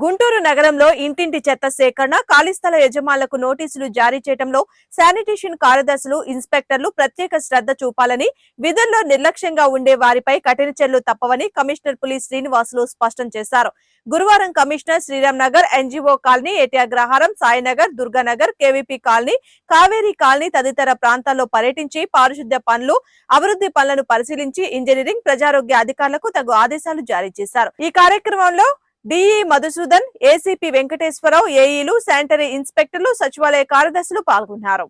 గుంటూరు నగరంలో ఇంటింటి చెత్త సేకరణ ఖాళీ స్థల యజమానులకు నోటీసులు జారీ చేయడంలో శానిటేషన్ కార్యదర్శులు ఇన్స్పెక్టర్లు ప్రత్యేక శ్రద్ధ చూపాలని విధుల్లో నిర్లక్ష్యంగా ఉండే వారిపై కఠిన చర్యలు తప్పవని కమిషనర్ పులి శ్రీనివాసులు స్పష్టం చేశారు. గురువారం commissioner Sriram Nagar NGO colony ఏటియాగ్రహారం Sainagar Durganagar KVP colony Kaveri colony తదితర ప్రాంతాల్లో పర్యటించి పారిశుద్ధ్య పనులు అభివృద్ధి పనులను పరిశీలించి ఇంజనీరింగ్ ప్రజారోగ్య అధికారులకు తగు ఆదేశాలు జారీ చేశారు. ఈ కార్యక్రమంలో డిఈ మధుసూదన్ ఏసీపీ వెంకటేశ్వరరావు ఏఈలు శానిటరీ ఇన్స్పెక్టర్లు సచివాలయ కార్యదర్శులు పాల్గొన్నారు.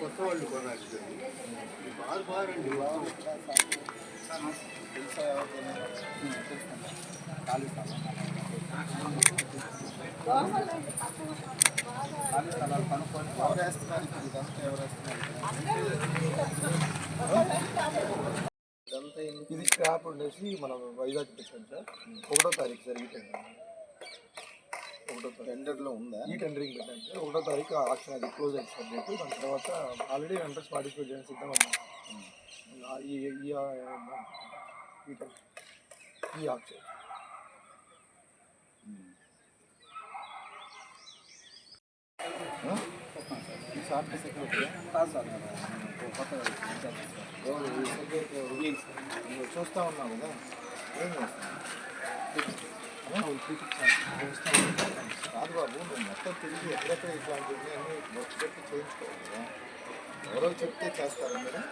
కొత్త వాళ్ళు కొనాలి బాగా ఇది స్క్రాప్ ఉండేసి మనం వైజాగ్ పెట్టాం సార్ ఒకటో తారీఖు సార్ ఈ టెండర్ ఒకటో టెండర్లో ఉందా ఈ టెండరింగ్ పెట్టాం సార్ ఒకటో తారీఖు ఆప్షన్ అది క్లోజ్ అయింది సార్ రేపు దాని తర్వాత ఆల్రెడీ వెంటర్స్ పార్టిసిపేట్ చేయడం సిద్ధం ఉన్నాం ఆ, ఈ ఈ ఆప్షన్ ఈ సాఫ్ట్ సెక్యూరిటీ కాదు సార్ నేను కొత్తగా ఎవరు ఈ సెక్రటరీ నువ్వు చూస్తా ఉన్నావు కదా ఏం చేస్తావు కాదు బాబు నువ్వు మొత్తం తిరిగి ఎక్కడెక్కడ ఇట్లాంటివి అన్ని వర్క్ చేయించుకోవాలి కదా ఎవరో చెప్తే చేస్తారా మీరు